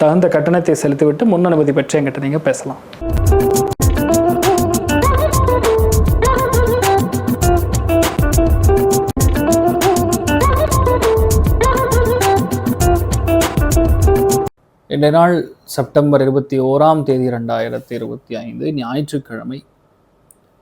தகுந்த கட்டணத்தை செலுத்திவிட்டு முன் அனுமதி பெற்று எங்கிட்ட நீங்கள் பேசலாம். இன்றைய நாள் செப்டம்பர் இருபத்தி ஓராம் தேதி ரெண்டாயிரத்தி இருபத்தி ஐந்து ஞாயிற்றுக்கிழமை.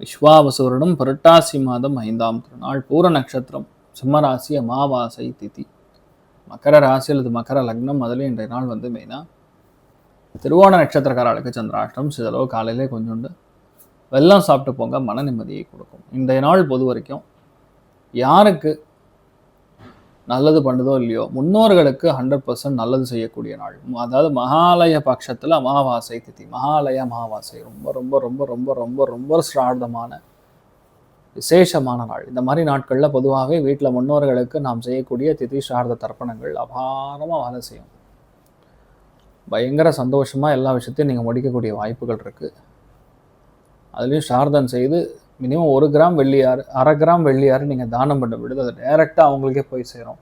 விஸ்வாவசூரிடம் புரட்டாசி மாதம் ஐந்தாம் திருநாள் பூர நட்சத்திரம் சிம்மராசி அமாவாசை திதி. மகர ராசி அல்லது மகர லக்னம் அதில் இன்றைய நாள் வந்து மெயினாக திருவோண நட்சத்திரக்காரர்களுக்கு சந்திராஷ்டம் சிதளவு காலையிலே கொஞ்சோண்டு வெள்ளம் சாப்பிட்டு போங்க மன நிம்மதியை கொடுக்கும். இன்றைய நாள் பொது வரைக்கும் யாருக்கு நல்லது பண்ணுதோ இல்லையோ முன்னோர்களுக்கு ஹண்ட்ரட் பர்சன்ட் நல்லது செய்யக்கூடிய நாள். அதாவது மகாலய பட்சத்தில் அமாவாசை திதி. மகாலய அமாவாசை ரொம்ப ரொம்ப ரொம்ப ரொம்ப ரொம்ப ரொம்ப சிரார்த்தமான விசேஷமான நாள். இந்த மாதிரி நாட்களில் பொதுவாகவே வீட்டில் முன்னோர்களுக்கு நாம் செய்யக்கூடிய திதி சார்ந்த தர்ப்பணங்கள் அபாரமாக வேலை செய்யும். பயங்கர சந்தோஷமாக எல்லா விஷயத்தையும் நீங்கள் முடிக்கக்கூடிய வாய்ப்புகள் இருக்குது அதுலேயும் சார்தம் செய்து மினிமம் ஒரு கிராம் வெள்ளியாறு அரை கிராம் வெள்ளியாறு நீங்கள் தானம் பண்ண விடுது. அது டைரெக்டாக அவங்களுக்கே போய் சேரும்.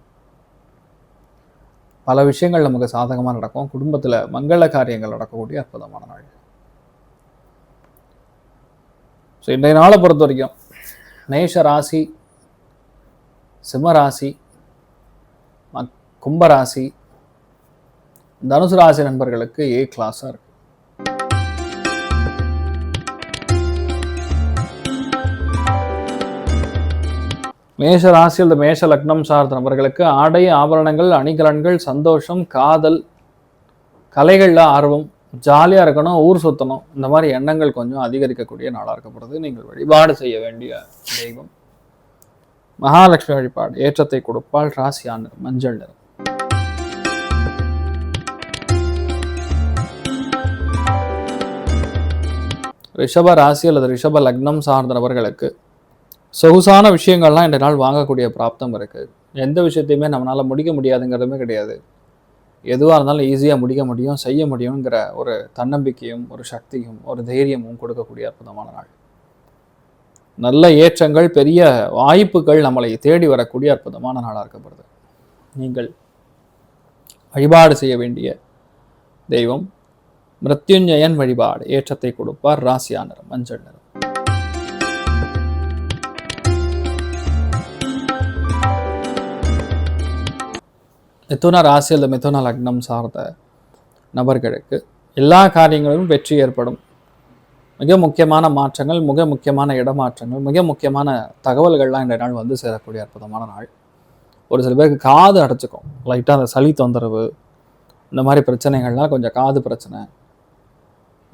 பல விஷயங்கள் நமக்கு சாதகமாக நடக்கும். குடும்பத்தில் மங்கள காரியங்கள் நடக்கக்கூடிய அற்புதமான நாள். ஸோ இன்றைய நாளை பொறுத்த வரைக்கும் மேஷ ராசி சிம்மராசி கும்பராசி தனுசு ராசி நண்பர்களுக்கு ஏ கிளாஸாக இருக்கு. மேஷ ராசி அல்லது மேஷ லக்னம் சார்ந்த நபர்களுக்கு ஆடை ஆபரணங்கள் அணிகலன்கள் சந்தோஷம் காதல் கலைகளில் ஆர்வம் ஜாலியாக இருக்கணும் ஊர் சுற்றணும் இந்த மாதிரி எண்ணங்கள் கொஞ்சம் அதிகரிக்கக்கூடிய நாளாக இருக்கப்படுது நீங்கள் வழிபாடு செய்ய வேண்டிய தெய்வம். மகாலட்சுமி வழிபாடு ஏற்றத்தை கொடுப்பால் ராசியான மஞ்சள் நிறம். ரிஷப ராசி அல்லது ரிஷப லக்னம் சார்ந்த நபர்களுக்கு சொகுசான விஷயங்கள்லாம் இந்த நாள் வாங்கக்கூடிய பிராப்தம் இருக்குது எந்த விஷயத்தையுமே நம்மளால் முடிக்க முடியாதுங்கிறதுமே கிடையாது. எதுவாக இருந்தாலும் ஈஸியாக முடிக்க முடியும் செய்ய முடியுங்கிற ஒரு தன்னம்பிக்கையும் ஒரு சக்தியும் ஒரு தைரியமும் கொடுக்கக்கூடிய அற்புதமான நாள். நல்ல ஏற்றங்கள் பெரிய வாய்ப்புகள் நம்மளை தேடி வரக்கூடிய அற்புதமான நாளாக இருக்கப்படுது நீங்கள் வழிபாடு செய்ய வேண்டிய தெய்வம் மிருத்யுஞ்சயன் வழிபாடு ஏற்றத்தை கொடுப்பார் ராசியா நிறம் மஞ்சள் நிறம். மிதுன ராசி அல்லது மிதுன லக்னம் சார்ந்த நபர்களுக்கு எல்லா காரியங்களிலும் வெற்றி ஏற்படும். மிக முக்கியமான மாற்றங்கள் மிக முக்கியமான இடமாற்றங்கள் மிக முக்கியமான தகவல்கள்லாம் இந்த நாள் வந்து சேரக்கூடிய அற்புதமான நாள். ஒரு சில பேருக்கு காது அடைச்சிக்கும். லைட்டாக அந்த சளி தொந்தரவு இந்த மாதிரி பிரச்சனைகள்லாம் கொஞ்சம் காது பிரச்சனை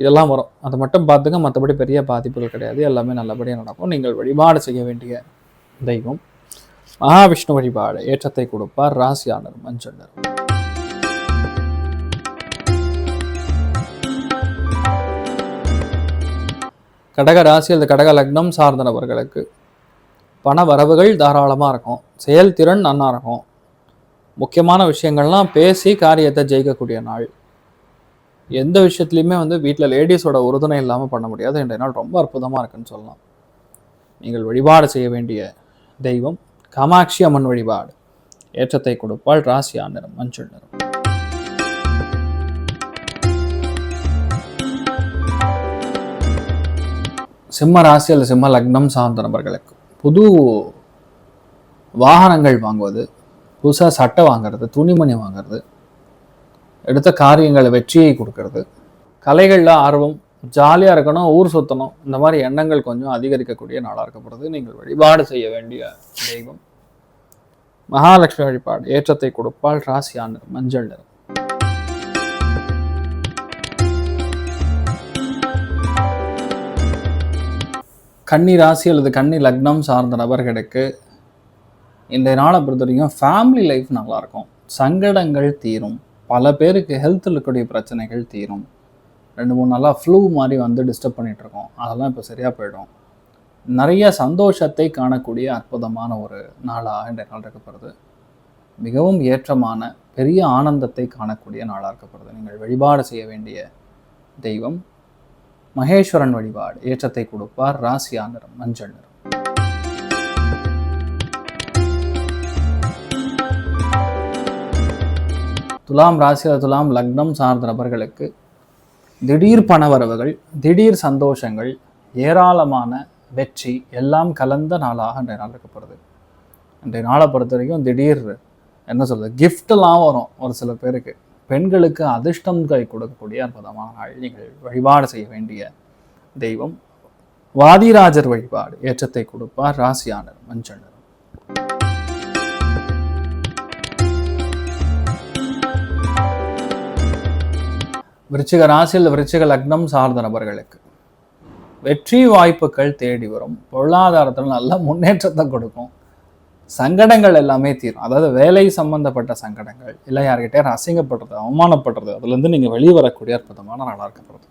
இதெல்லாம் வரும். அதை மட்டும் பார்த்துங்க மற்றபடி பெரிய பாதிப்புகள் கிடையாது. எல்லாமே நல்லபடியாக நடக்கும். நீங்கள் வழிபாடு செய்ய வேண்டிய தெய்வம். மகாவிஷ்ணு வழிபாடு ஏற்றத்தை கொடுப்பார் ராசியானர் மஞ்சள் கடக ராசி அல்லது கடக லக்னம் சார்ந்த நபர்களுக்கு பண வரவுகள் தாராளமாக இருக்கும். செயல்திறன் நன்னா இருக்கும். முக்கியமான விஷயங்கள்லாம் பேசி காரியத்தை ஜெயிக்கக்கூடிய நாள். எந்த விஷயத்துலையுமே வந்து வீட்டில் லேடிஸோட உறுதுணை இல்லாமல் பண்ண முடியாது. இன்றைய நாள் ரொம்ப அற்புதமாக இருக்குன்னு சொல்லலாம். நீங்கள் வழிபாடு செய்ய வேண்டிய தெய்வம் காமாட்சி அம்மன் வழிபாடு. ஏற்றத்தை கொடுப்பாள் ராசி நிறம் மஞ்சள் நிறம். சிம்ம ராசி அல்லது சிம்ம லக்னம் சார்ந்த நபர்களுக்கு புது வாகனங்கள் வாங்குவது புதுசாக சட்டை வாங்குறது துணிமணி வாங்குறது எடுத்த காரியங்களை வெற்றியை கொடுக்கறது கலைகளில் ஆர்வம் ஜாலியாக இருக்கணும் ஊர் சுற்றணும் இந்த மாதிரி எண்ணங்கள் கொஞ்சம் அதிகரிக்கக்கூடிய நாளாக இருக்கப்படுது. நீங்கள் வழிபாடு செய்ய வேண்டிய தெய்வம். மகாலட்சுமி வழிபாடு ஏற்றத்தை கொடுப்பால் ராசியான மஞ்சள் நிறம். கன்னி ராசி அல்லது கன்னி லக்னம் சார்ந்த நபர்களுக்கு இந்த நாளை பொறுத்த வரைக்கும் ஃபேமிலி லைஃப் நல்லாயிருக்கும். சங்கடங்கள் தீரும். பல பேருக்கு ஹெல்த்தில் இருக்கக்கூடிய பிரச்சனைகள் தீரும். ரெண்டு மூணு நாளாக ஃப்ளூ மாதிரி வந்து டிஸ்டர்ப் பண்ணிகிட்ருக்கோம் இருக்கோம் அதெல்லாம் இப்போ சரியாக போயிடும். நிறைய சந்தோஷத்தை காணக்கூடிய அற்புதமான ஒரு நாளாக இந்த நாள் இருக்கப்படுது மிகவும் ஏற்றமான பெரிய ஆனந்தத்தை காணக்கூடிய நாளாக இருக்கப்படுது நீங்கள் வழிபாடு செய்ய வேண்டிய தெய்வம் மகேஸ்வரன் வழிபாடு. ஏற்றத்தை கொடுப்பார் ராசியா நிறம் மஞ்சள் நிறம். துலாம் ராசியில் துலாம் லக்னம் சார்ந்த நபர்களுக்கு திடீர் பணவரவுகள் திடீர் சந்தோஷங்கள் ஏராளமான வெற்றி எல்லாம் கலந்த நாளாக அன்றைய நாள் இருக்கப்படுது. அன்றைய நாளை பொறுத்த வரைக்கும் திடீர் என்ன சொல்கிறது கிஃப்டெல்லாம் வரும் ஒரு சில பேருக்கு. பெண்களுக்கு அதிர்ஷ்டம் கை கொடுக்கக்கூடிய அற்புதமான நாள். நீங்கள் வழிபாடு செய்ய வேண்டிய தெய்வம் வாதிராஜர் வழிபாடு ஏற்றத்தை கொடுப்பார் ராசியானர் மஞ்சள் விருச்சிக ராசியில் விருச்சிக லக்னம் சார்ந்த நபர்களுக்கு. வெற்றி வாய்ப்புகள் தேடி வரும். பொருளாதாரத்தில் நல்ல முன்னேற்றத்தை கொடுக்கும். சங்கடங்கள் எல்லாமே தீரும். அதாவது வேலை சம்பந்தப்பட்ட சங்கடங்கள் இல்லை யார்கிட்டே அசிங்கப்படுறது அவமானப்படுறது அதுலேருந்து நீங்கள் வெளியே வரக்கூடிய அற்புதமான நாளாக இருக்கப்படுது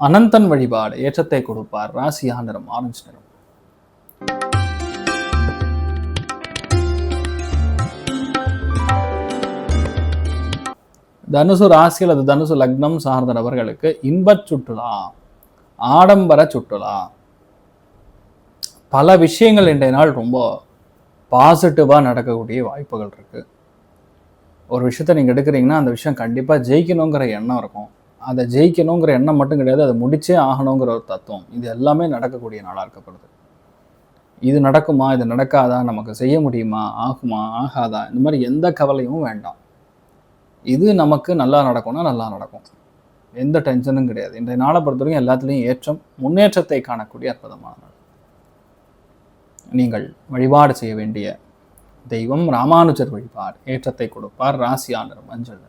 அனந்தன் வழிபாடு ஏற்றத்தை கொடுப்பார். ராசியா நிறம் ஆரஞ்சு நிறம். தனுசு ராசி அல்லது தனுசு லக்னம் சார்ந்த நபர்களுக்கு இன்பச் சுற்றுலா ஆடம்பர சுற்றுலா. பல விஷயங்கள் இன்றைய நாள் ரொம்ப பாசிட்டிவாக நடக்கக்கூடிய வாய்ப்புகள் இருக்குது ஒரு விஷயத்த நீங்கள் எடுக்கிறீங்கன்னா அந்த விஷயம் கண்டிப்பாக ஜெயிக்கணுங்கிற எண்ணம் இருக்கும். அதை ஜெயிக்கணுங்கிற எண்ணம் மட்டும் கிடையாது அதை முடிச்சே ஆகணுங்கிற ஒரு தத்துவம். இது எல்லாமே நடக்கக்கூடிய நாளாக இருக்கப்படுது இது நடக்குமா இது நடக்காதா நமக்கு செய்ய முடியுமா ஆகுமா ஆகாதா இந்த மாதிரி எந்த கவலையும் வேண்டாம். இது நமக்கு நல்லா நடக்கும்னா நல்லா நடக்கும். எந்த டென்ஷனும் கிடையாது. இன்றைய நாளை பொறுத்தவரைக்கும் எல்லாத்துலேயும் ஏற்றம் முன்னேற்றத்தை காணக்கூடிய அற்புதமான நாள். நீங்கள் வழிபாடு செய்ய வேண்டிய தெய்வம் ராமானுஜர் வழிபாடு. ஏற்றத்தை கொடுப்பார் ராசியானர் மஞ்சள்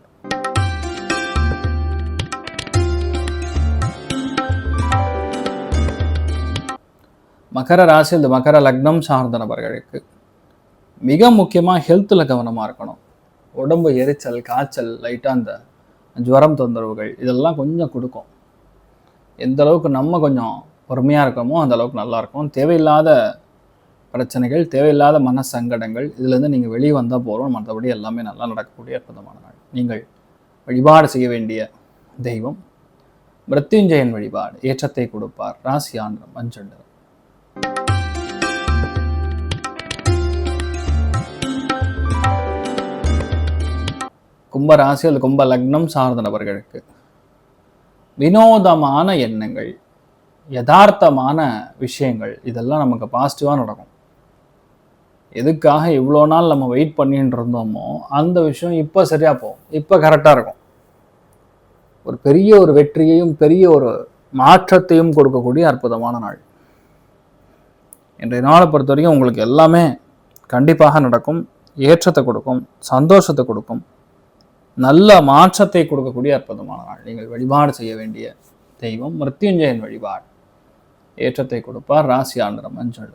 மகர ராசி இந்த மகர லக்னம் சார்ந்த நபர்களுக்கு மிக முக்கியமாக ஹெல்த்தில் கவனமாக இருக்கணும். உடம்பு எரிச்சல் காய்ச்சல் லைட்டாக அந்த ஜுவரம் தொந்தரவுகள் இதெல்லாம் கொஞ்சம் கொடுக்கும். எந்த அளவுக்கு நம்ம கொஞ்சம் பொறுமையாக இருக்கோமோ அந்த அளவுக்கு நல்லாயிருக்கும் தேவையில்லாத பிரச்சனைகள் தேவையில்லாத மன சங்கடங்கள் இதுலேருந்து நீங்கள் வெளியே வந்தால் போகிறோம் மற்றபடி எல்லாமே நல்லா நடக்கக்கூடிய அற்புதமான நாள். நீங்கள் வழிபாடு செய்ய வேண்டிய தெய்வம் மிருத்யுஞ்சயன் வழிபாடு ஏற்றத்தை கொடுப்பார். ராசியாந்திரம் மஞ்சள் கும்ப ராசி அல்லது கும்ப லக்னம் சார்ந்த நபர்களுக்கு வினோதமான எண்ணங்கள் யதார்த்தமான விஷயங்கள் இதெல்லாம் நமக்கு பாசிட்டிவாக நடக்கும். எதுக்காக இவ்வளோ நாள் நம்ம வெயிட் பண்ணிட்டு இருந்தோமோ அந்த விஷயம் இப்போ சரியாக போகும். இப்போ கரெக்டாக இருக்கும். ஒரு பெரிய ஒரு வெற்றியையும் பெரிய ஒரு மாற்றத்தையும் கொடுக்கக்கூடிய அற்புதமான நாள். இன்றைய நாளை பொறுத்த வரைக்கும் உங்களுக்கு எல்லாமே கண்டிப்பாக நடக்கும். ஏற்றத்தை கொடுக்கும் சந்தோஷத்தை கொடுக்கும். நல்ல மாற்றத்தை கொடுக்கக்கூடிய அற்புதமான நாள். நீங்கள் வழிபாடு செய்ய வேண்டிய தெய்வம் மிருத்யுஞ்சயன் வழிபாடு. ஏற்றத்தை கொடுப்பார் ராசி ஆந்திரம் மஞ்சள்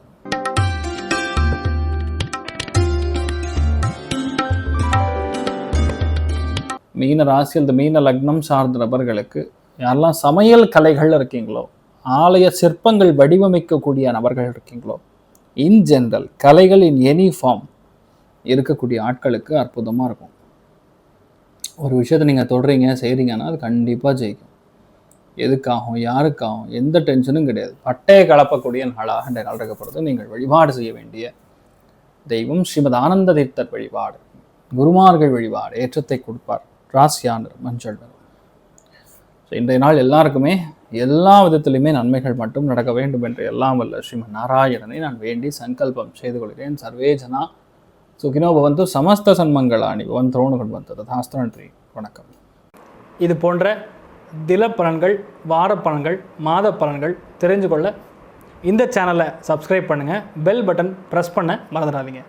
மீன ராசி அந்த மீன லக்னம் சார்ந்த நபர்களுக்கு யாரெல்லாம் சமையல் கலைகள் இருக்கீங்களோ ஆலய சிற்பங்கள் வடிவமைக்கக்கூடிய நபர்கள் இருக்கீங்களோ இன் ஜென்ரல் கலைகள் இன் எனி ஃபார்ம் இருக்கக்கூடிய ஆட்களுக்கு அற்புதமாக இருக்கும். ஒரு விஷயத்தை நீங்கள் தொடுறீங்க செய்கிறீங்கன்னா அது கண்டிப்பாக ஜெயிக்கும். எதுக்காகும் யாருக்காகும் எந்த டென்ஷனும் கிடையாது. பட்டையை கலப்பக்கூடிய நாளாக இந்த நாள் இருக்கப்படுறது நீங்கள் வழிபாடு செய்ய வேண்டிய தெய்வம் ஸ்ரீமத் ஆனந்த தீர்த்தர் வழிபாடு. குருமார்கள் வழிபாடு ஏற்றத்தை கொடுப்பார். ராசியானர் மஞ்சள் ஸோ இன்றைய நாள் எல்லாருக்குமே எல்லா விதத்திலையுமே நன்மைகள் மட்டும் நடக்க வேண்டும் என்று எல்லாம் வல்ல ஸ்ரீமன் நாராயணனை நான் வேண்டி சங்கல்பம் செய்து கொள்கிறேன். சர்வேஜனா ஜனா சுகினோ பவந்து சமஸ்த சன்மங்களாணி பவன் திரோணு கொண்டு வந்தது ததாஸ்து நன்றி வணக்கம். இது போன்ற தில பலன்கள் வார பலன்கள் மாத பலன்கள் தெரிஞ்சு கொள்ள இந்த சேனலை சப்ஸ்கிரைப் பண்ணுங்கள் பெல் பட்டன் ப்ரெஸ் பண்ண மறந்துடாதீங்க.